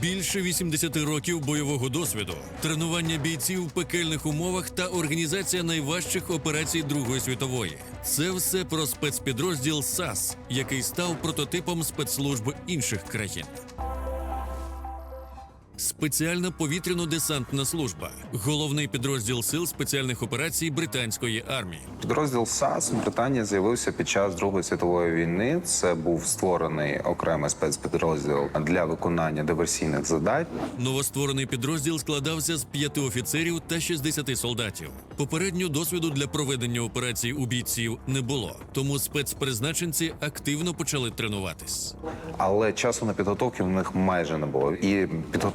Більше 80 років бойового досвіду, тренування бійців в пекельних умовах та організація найважчих операцій Другої світової. Це все про спецпідрозділ САС, який став прототипом спецслужб інших країн. Спеціальна повітряно-десантна служба головний підрозділ сил спеціальних операцій британської армії. Підрозділ САС в Британії з'явився під час Другої світової війни. Це був створений окремий спецпідрозділ для виконання диверсійних завдань. Новостворений підрозділ складався з п'яти офіцерів та 60 солдатів. Попередньо досвіду для проведення операцій у бійців не було, тому спецпризначенці активно почали тренуватись. Але часу на підготовки в них майже не було. І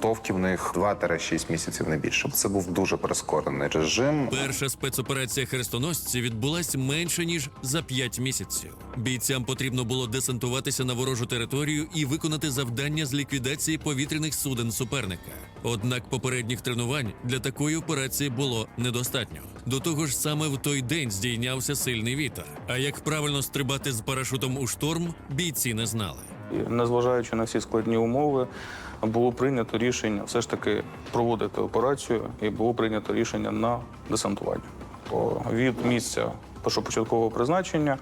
підготовки в них 2-6 місяців не більше. Це був дуже прискорений режим. Перша спецоперація хрестоносці відбулась менше ніж за 5 місяців. Бійцям потрібно було десантуватися на ворожу територію і виконати завдання з ліквідації повітряних суден суперника. Однак попередніх тренувань для такої операції було недостатньо. До того ж, саме в той день здійнявся сильний вітер. А як правильно стрибати з парашутом у шторм, бійці не знали. Незважаючи на всі складні умови, було прийнято рішення все ж таки проводити операцію, і було прийнято рішення на десантування. Від місця першопочаткового призначення е,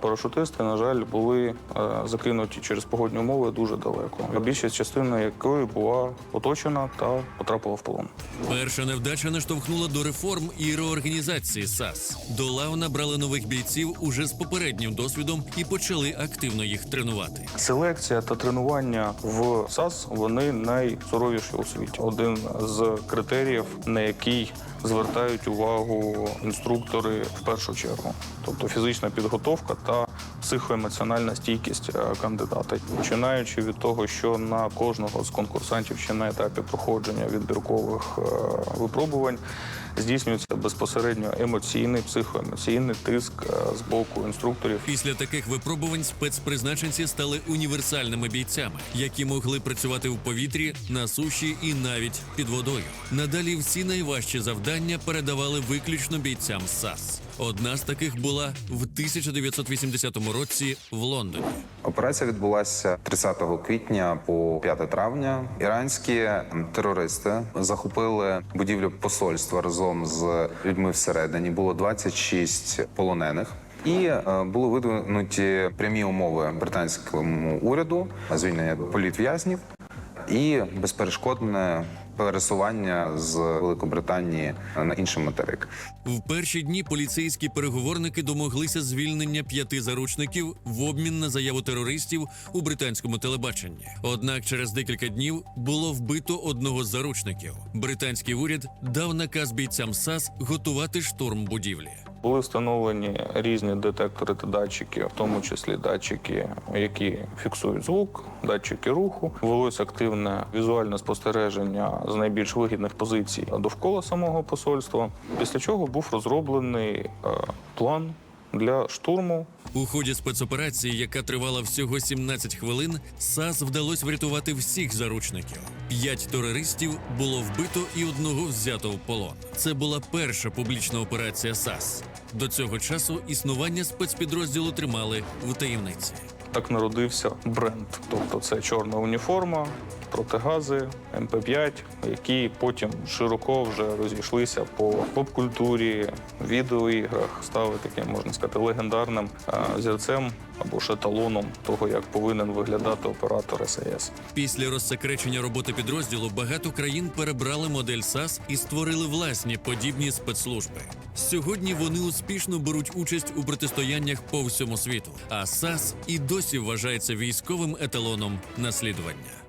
парашутисти, на жаль, були е, закинуті через погодні умови дуже далеко. Більшість частина якої була оточена та потрапила в полон. Перша невдача наштовхнула до реформ і реорганізації САС. До лав набрали нових бійців уже з попереднім досвідом і почали активно їх тренувати. Селекція та тренування в САС вони найсуровіші у світі. Один з критеріїв, на який звертають увагу інструктори в першу чергу, тобто фізична підготовка та психоемоціональна стійкість е, кандидата, починаючи від того, що на кожного з конкурсантів ще на етапі проходження відбіркових е, випробувань здійснюється безпосередньо емоційний, психоемоційний тиск е, з боку інструкторів Після таких випробувань спецпризначенці стали універсальними бійцями, які могли працювати в повітрі, на суші і навіть під водою. Надалі всі найважчі завдання передавали виключно бійцям САС. Одна з таких була в 1980 році в Лондоні. Операція відбулася 30 квітня по 5 травня. Іранські терористи захопили будівлю посольства разом з людьми всередині. Було 26 полонених. І е, були видвинуті прямі умови британському уряду звільнення політв'язнів і безперешкодне пересування з Великобританії на інший материк. В перші дні поліцейські переговорники домоглися звільнення п'яти заручників в обмін на заяву терористів у британському телебаченні. Однак через декілька днів було вбито одного з заручників. Британський уряд дав наказ бійцям САС готувати штурм будівлі. Були встановлені різні детектори та датчики, в тому числі датчики, які фіксують звук, датчики руху. Велось активне візуальне спостереження з найбільш вигідних позицій довкола самого посольства. Після чого був розроблений е, план для штурму У ході спецоперації, яка тривала всього 17 хвилин, САС вдалося врятувати всіх заручників. П'ять терористів було вбито і одного взято в полон. Це була перша публічна операція САС. До цього часу існування спецпідрозділу тримали в таємниці. Так народився бренд, тобто це чорна уніформа, протигази, МП5, які потім широко вже розійшлися по поп-культурі, відеоіграх, стали таким, можна сказати, легендарним зірцем або ж еталоном того, як повинен виглядати оператор САС. Після розсекречення роботи підрозділу багато країн перебрали модель САС і створили власні подібні спецслужби. Сьогодні вони успішно беруть участь у протистояннях по всьому світу. А САС і досі вважається військовим еталоном наслідування.